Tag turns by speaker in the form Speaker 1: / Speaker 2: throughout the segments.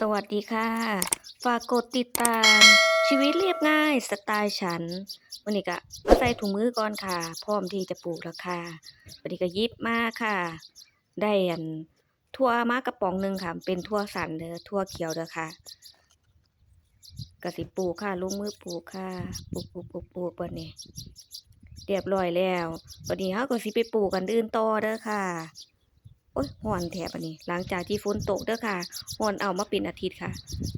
Speaker 1: สวัสดีค่ะ ฝากกดติดตาม ชีวิตเรียบง่ายสไตล์ฉัน วันนี้ก็มาใส่ถุงมือก่อนค่ะ พร้อมที่จะปลูกแล้วค่ะ วันนี้ก็ยิบมาค่ะ ได้อันทั่วมากระป๋องหนึ่งค่ะ เป็นทั่วสันเด้อทั่วเขียวเด้อค่ะกระสิปลูกค่ะลงมือปลูกค่ะ ปลูกปลูกปลูกปลูกวันนี้เรียบร้อยแล้ว วันนี้เขาก็สิไปปลูกกันอื่นต่อเด้อค่ะ โอ้ยห่อนแถบอันนี้ หลังจากที่ฝนตกเด้อค่ะห่อนเอามาเป็นอาทิตย์ค่ะ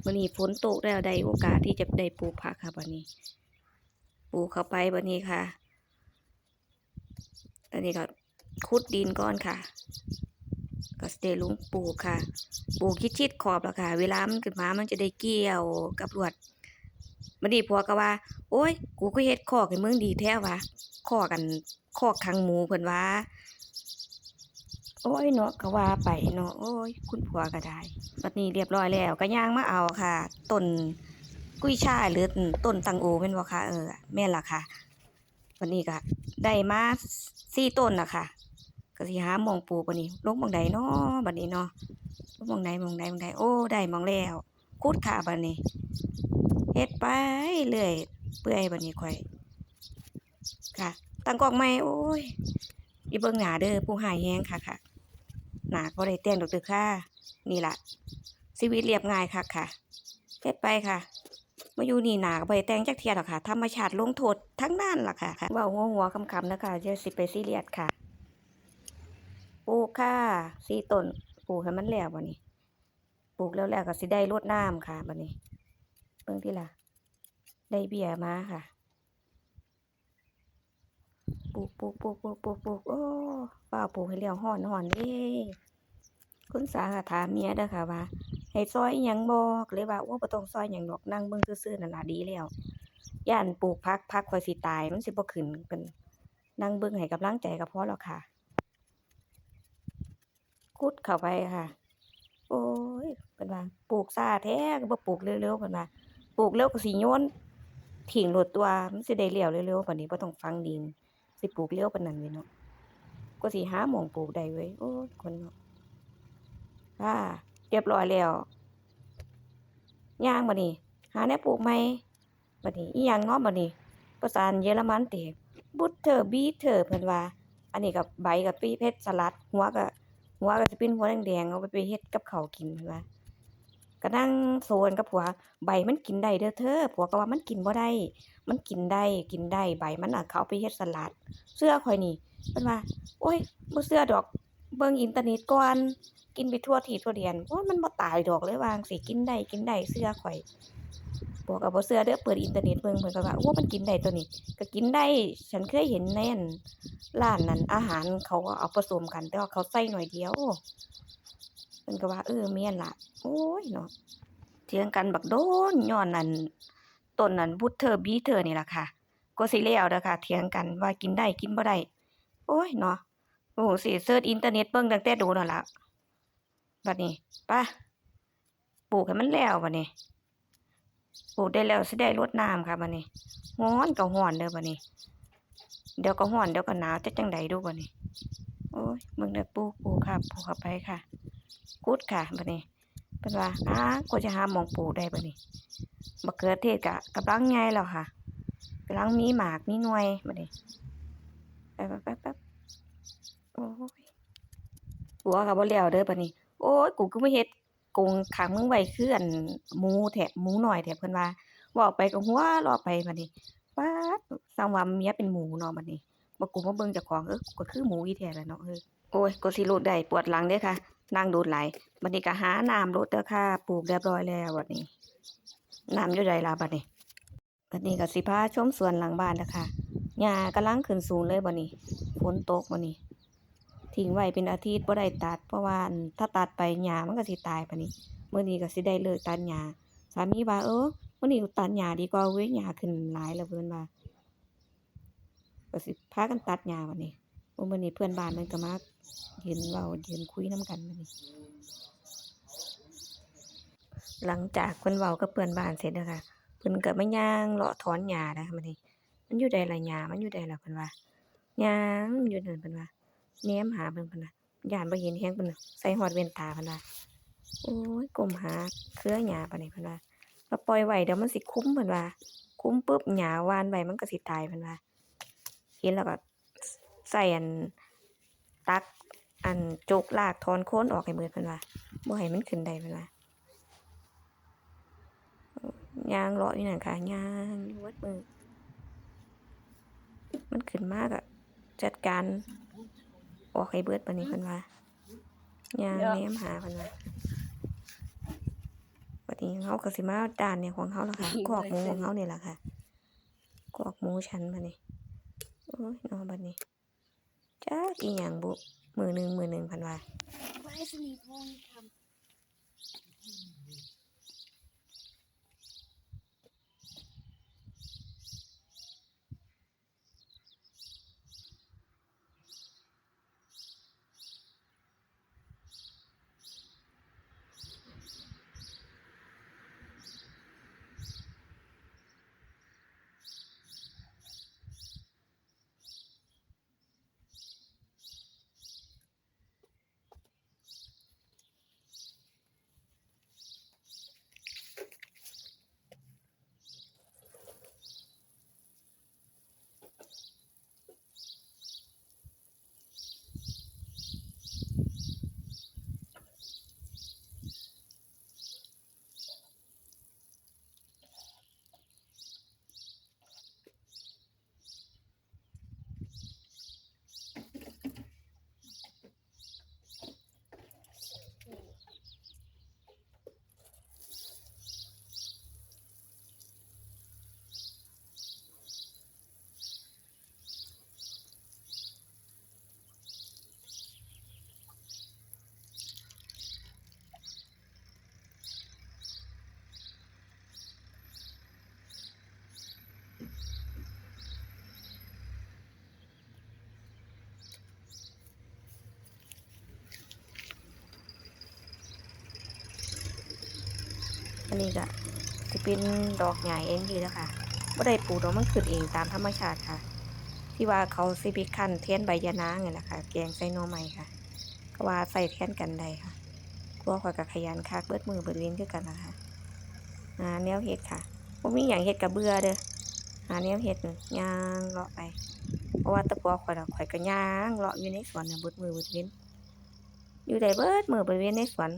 Speaker 1: วันนี้ฝนตกแล้วได้โอกาสที่จะได้ปลูกผักค่ะวันนี้ ปลูกเข้าไปวันนี้ค่ะ อันนี้ก็ขุดดินก่อนค่ะ ก็สเตลุงปลูกค่ะ ปลูกคิดชิดขอบแล้วค่ะ เวลามันขึ้นมามันจะได้เกี่ยวกับรวดมันดีพอก็ว่า โอ้ย กูก็เฮ็ดคอกให้มึงดีแท้วะคอกันคอกขังหมูเพิ่นว่า โอ้ยเนาะก็ว่าไปเนาะโอ้ย คุณผัวก็ได้บัดนี้เรียบร้อยแล้วก็ย่างมาเอาค่ะต้นกุ้ยช่ายหรือต้นตังโอแม่นบ่คะเออแม่นล่ะค่ะวันนี้ก็ได้มาสี่ต้นนะค่ะก็สิหามองปูบัดนี้ลงมองใดเนาะบัดนี้เนาะลงมองใดมองใดมองใดโอ้ได้มองแล้วคุดค่ะบัดนี้เฮ็ดไปเรื่อยเปื่อยบัดนี้ค่อย ค่ะตั้งกล้องใหม่โอ้ย อีเบิ่งหนาเด้อผู้หายแฮงค่ะค่ะ หนาก็ได้แต่งดอกเด้อค่ะ นี่ล่ะชีวิตเรียบง่ายค่ะค่ะเฮ็ดไปค่ะมาอยู่นี่หนาก็บ่ได้แต่งจักเทียดอกค่ะธรรมชาติลงโทษทั้งนั้นล่ะค่ะค่ะเว้าหัวหัวคำๆนะคะจะสิไปซีเรียสค่ะปลูกค่ะสีต้นปลูกให้มันแล้วบัดนี้ปลูกแล้วแล้วก็สิได้รดน้ำค่ะบัดนี้เบิ่งที่ล่ะ ได้เบี้ยมาค่ะ ลูกปลูกปลูกปลูกปลูกปลูกโอ้ป้าปลูกให้แล้วฮ้อนฮ้อนเด้คุณสาก็ถามเมียเด้อค่ะว่าให้ซอยอิหยังบ่ก็เลยว่าโอ้บ่ต้องซอยหยังดอกนั่งเบิ่งซื่อๆนั่นล่ะดีแล้วย่านปลูกผักผักข่อยสิตายมันสิบ่ขึ้นเพิ่นนั่งเบิ่งให้กำลังใจก็พอแล้วค่ะขุดเข้าไปค่ะ โอ้ยเพิ่นว่าปลูกช้าแท้ก็บ่ปลูกเร็วๆเพิ่นว่าปลูกเร็วก็สิโยนทิ้งโลดตัวมันสิได้แล้วเร็วๆบัดนี้บ่ต้องฝังดิน สิปลูกเร็วปนนั้นเว้ยเนาะก็สิหาหม้องปลูกได้เว้ยโอ้คนเนาะค่ะเรียบร้อยแล้วย่างบัดนี้ หาแนวปลูกใหม่บัดนี้อีหยังเนาะบัดนี้ภาษาเยอรมันติ Butter Beeter เพิ่นว่า อันนี้ก็ใบก็ปีเพชรสลัด หัวก็หัวก็สิเป็นหัวแดงๆเอาไปไปเฮ็ดกับเขากินเพิ่นว่า ก็นั่งโซนกับผัวใบมันกินได้เด้อเธอผัวก็ว่ามันกินบ่ได้ มันกินได้กินได้ใบมันน่ะเขาไปเฮ็ดสลัด เสื้อข่อยนี่เพิ่นว่า โอ้ยบ่เชื่อดอกเบิ่งอินเทอร์เน็ตก่อนกินไปทั่วทีทั่วเดียนโอ้ยมันบ่ตายดอกเลยวาจั่งสิกินได้กินได้เชื่อข่อยบอกก็บ่เชื่อเด้อเปิดอินเทอร์เน็ตเบิ่งเพิ่นก็ว่าโอ้มันกินได้ตัวนี้ ก็กินได้ฉันเคยเห็นในอันร้านนั้นอาหารเขาเอาผสมกันแต่ว่าเขาใส่หน่อยเดียว เพิ่นก็ว่าเออแม่นล่ะโอ้ยเนาะเถียงกันบักโดนย้อนนั่นต้นนั้น Butter Beeter นี่ล่ะค่ะก็สิแล้วเด้อค่ะเถียงกันว่ากินได้กินบ่ได้โอ้ยเนาะโอ้โหสิเสิร์ชอินเทอร์เน็ตเบิ่งตั้งแต่โดนนั่นล่ะบัดนี้ไปปลูกให้มันแล้วบัดนี้ปลูกได้แล้วสิได้รดน้ำค่ะบัดนี้ร้อนก็ร้อนเด้อบัดนี้เดี๋ยวก็ร้อนเดี๋ยวก็หนาวจะจังใดดูบัดนี้โอ้ยเบิ่งเด้อปลูกปลูกค่ะปลูกเข้าไปค่ะ กุดค่ะบัดนี้เพิ่นว่าอ้าก็จะหาหมองปลูกได้บัดนี้มะเขือเทศก็กำลังใหญ่แล้วค่ะกำลังมีหมากมีหน่วยมาดิไปไปไปไปโอ้ยหัวกับบ่แล้วเด้อบัดนี้ โอ้ยกูก็ไม่เฮ็ดกงขังมึงไว้คืออันหมูแถบหมูหน้อยแถบเพิ่นว่าเว้าไปก็หัวราะไปบัดนี้ป๊าดสร้างว่าเมียเป็นหมูเนาะบัดนี้บ่กูมาเบิ่งเจ้าของเออก็คือหมูอีแท้แหละเนาะเออโอ้ยก็สิโลดได้ปวดหลังเด้อค่ะ นั่งโดดหลบัดนี้ก็หาน้ำโลดเด้อค่ะ ปลูกเรียบร้อยแล้วบัดนี้น้ำอยู่ใดล่ะบัดนี้บัดนี้ก็สิพาชมสวนหลังบ้านนะคะหญ้ากำลังขึ้นสูงเลยบัดนี้ฝนตกบัดนี้ทิ้งไว้เป็นอาทิตย์บ่ได้ตัด เพราะว่าถ้าตัดไปหญ้ามันก็สิตายบัดนี้เมื้อนี้ก็สิได้เลิกตัดหญ้าสามีว่าเออมื้อนี้ตัดหญ้าดีกว่าเว้ยหญ้าขึ้นหลายแล้วเพิ่นว่าก็สิพากันตัดหญ้าบัดนี้โอ้มื้อนี้เพื่อนบ้านมันก็มา ยืนเว้ายืนคุยน้ำกันบันี้หลังจากเพิ่นเว้ากับเพื่อนบ้านเสร็จนะคะเพิ่นก็มาย่างเลาะถอนหญ้านะคะบัดนี้มันอยู่ใดละหญ้ามันอยู่ใดละเพิ่นว่าย่างอยู่นั่นเพิ่นว่าแหนมหาเพิ่นเพิ่นว่าย้านบ่เห็นแฮงเพิ่นน่ะใส่ฮอดแว่นตาเพิ่นว่าโอ้ยกลมหาเครือหญ้าปานนี้เพิ่นว่าว่าปล่อยไว้เดี๋ยวมันสิคุ้มเพิ่นว่า คุ้มปุ๊บหญ้าวานไว้มันก็สิตายเพิ่นว่าเห็นแล้วก็ใส่อัน ตักอันจกรากถอนโคนออกให้หมดเพิ่นว่าบ่ให้มันขึ้นได้เพิ่นว่าย่างเลาะอยู่นั่นค่ะย่างอยู่เบิดมื้อมันขึ้นมาก็จัดการออกให้เบิดบัดนี้เพิ่นว่าย่างแนมหาเพิ่นว่าบัดนี้เฮาก็สิมาด้านเนี่ยของเฮาแล้วค่ะกอกหมูของเฮานี่ล่ะค่ะกอกหมูฉันบัดนี้โอ้ยเนอบัดนี้ จ้าอีหยังบุมือหนึ่งมือหนึ่งพันว่า
Speaker 2: ไว้สนิทวงทำ
Speaker 1: นี้ก็สิเป็นดอกใหญ่เองดีแล้วค่ะบ่ได้ปลูกดอกมันขึ้นเองตามธรรมชาติค่ะ ที่ว่าเขาสิไปคั่นเทียนใบยะนางนี่ะค่ะแกงใส่หน่อไม้ค่ะ ก็ว่าใส่แทนกันได้ค่ะพวกข่อยก็ขยันคักเบิดมือเบิดเว้นคือกันนะคะหาแนวเฮ็ดค่ะบ่มีหยังเฮ็ดก็เบื่อเด้อหาแนวเฮ็ดย่างเลาะไป เพราะว่าตะปัวข่อยน่ะข่อยก็ย่างเลาะอยู่ในสวนน่ะเบิดมือเบิดเว้นอยู่ได้เบิดมือเบิดเว้นในสวน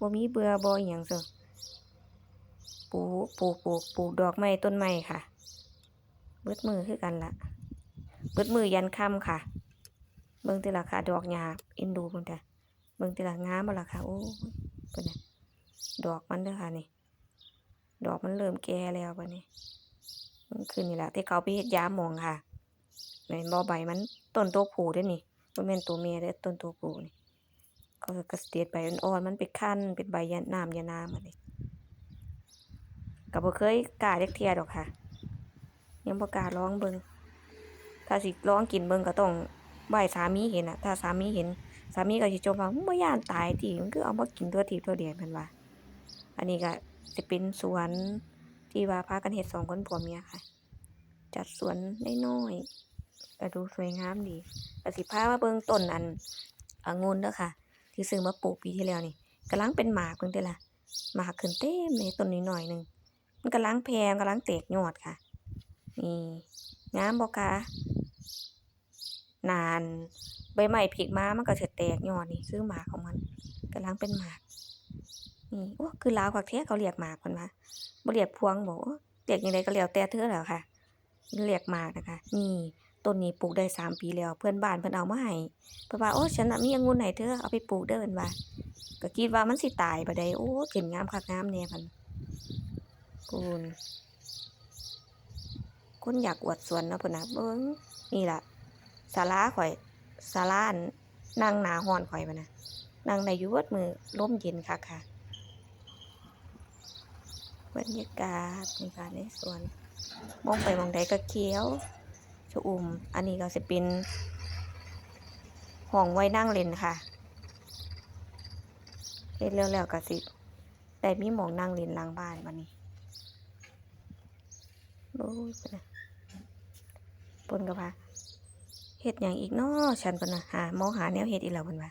Speaker 1: บ่มีเบื่อบ่อิหยังซั ปลูกปลูกปลูกปลูกดอกไม้ต้นไม้ค่ะ เบิดมือคือกันละเบิดมือยันค่ำค่ะ เบิ่งต่ละค่ะ ดอกหญ้าเอ็นดูเบิ่งแต่เบิ่งต่ละงามบ่ล่ะค่ะโอ้เพิ่นน่ะดอกมันเด้อค่ะนี่ ดอกมันเริ่มแก่แล้วบัดนี้มันขึ้นนี่แหละที่เขาไปเฮ็ดยาหมองค่ะแม่นบ่ใบมันต้นตัวผู้เด้อนี่บ่แม่นตัวเมียเด้อต้นตัวผู้นี่ก็กระเตียดใบอ่อนๆมันไปคั่นเป็นใบยาน้ำยานามอันนี้ ก็บ่เคยกล้าจักเทียดอกค่ะ ยังบ่กล้าลองเบิงถ้าสิลองกินเบิงก็ต้องบ่ให้สามีเห็นน่ะ ถ้าสามีเห็น สามีก็สิจมว่ามึงบ่ย้านตายติมึงคือเอามากินตัวทีตัวเดียวเพิ่นว่า อันนี้ก็สิเป็นสวนที่ว่าพากันเฮ็ดสองคนผัวเมียค่ะ จัดสวนน้อยๆก็ดูสวยงามดีก็สิพามาเบิงต้นอันองุ่นเด้อค่ะ ที่ซื้อมาปลูกปีที่แล้วนี่กำลังเป็นหมากเพิ่นเด้ล่ะหมากขึ้นเต็มเลยต้นนี้หน่อยหนึง มันกำลังแพงกำลังแตกยอดค่ะ นี่งามบ่คะนานใบไม้ผลิมามันก็สิแตกยอดนี่คือหมากของมันกำลังเป็นหมากนี่โอ้คือลาวคักแท้เขาเรียกหมากเพิ่นว่าบ่เรียกพวงบอ้เรียกจังไดก็แล้วแต่เธอแล้วค่ะเรียกหมากนะคะ นี่ต้นนี้ปลูกได้สามปีแล้ว เพื่อนบ้านเพิ่อนเอามาให้เพิ่นว่าโอ้ฉันมีองุ่นให้เธอเอาไปปลูกเด้อเพิ่อนว่าก็คิดว่ามันสิตายบ่ได้โอ้ขึ้นงามคักงามแน่เพิ่น ปูนคนอยากอวดสวนนะพิ่นนะเบิ่งนี่ล่ะศาลาข่อยศาลานนั่งหนาฮ้อนข่อยบัดน่ะนั่งได้อยู่เบิดมื้อลมเย็นคักค่ะบรรยากาศในการในสวน มองไปมองใดก็เขียวชอุ่ม อันนี้ก็จะเป็นห้องไว้นั่งเล่นค่ะเฮ็ดแล้วแล้วก็สิได้มีหมองนั่งเล่นหลังบ้านบัดนี้ โอ้ยนน่ะปนก็ว่าเห็ดอย่างอีกเนาะฉันปนน่ะหามองหาแนวเห็ดอีกแล้วปนว่า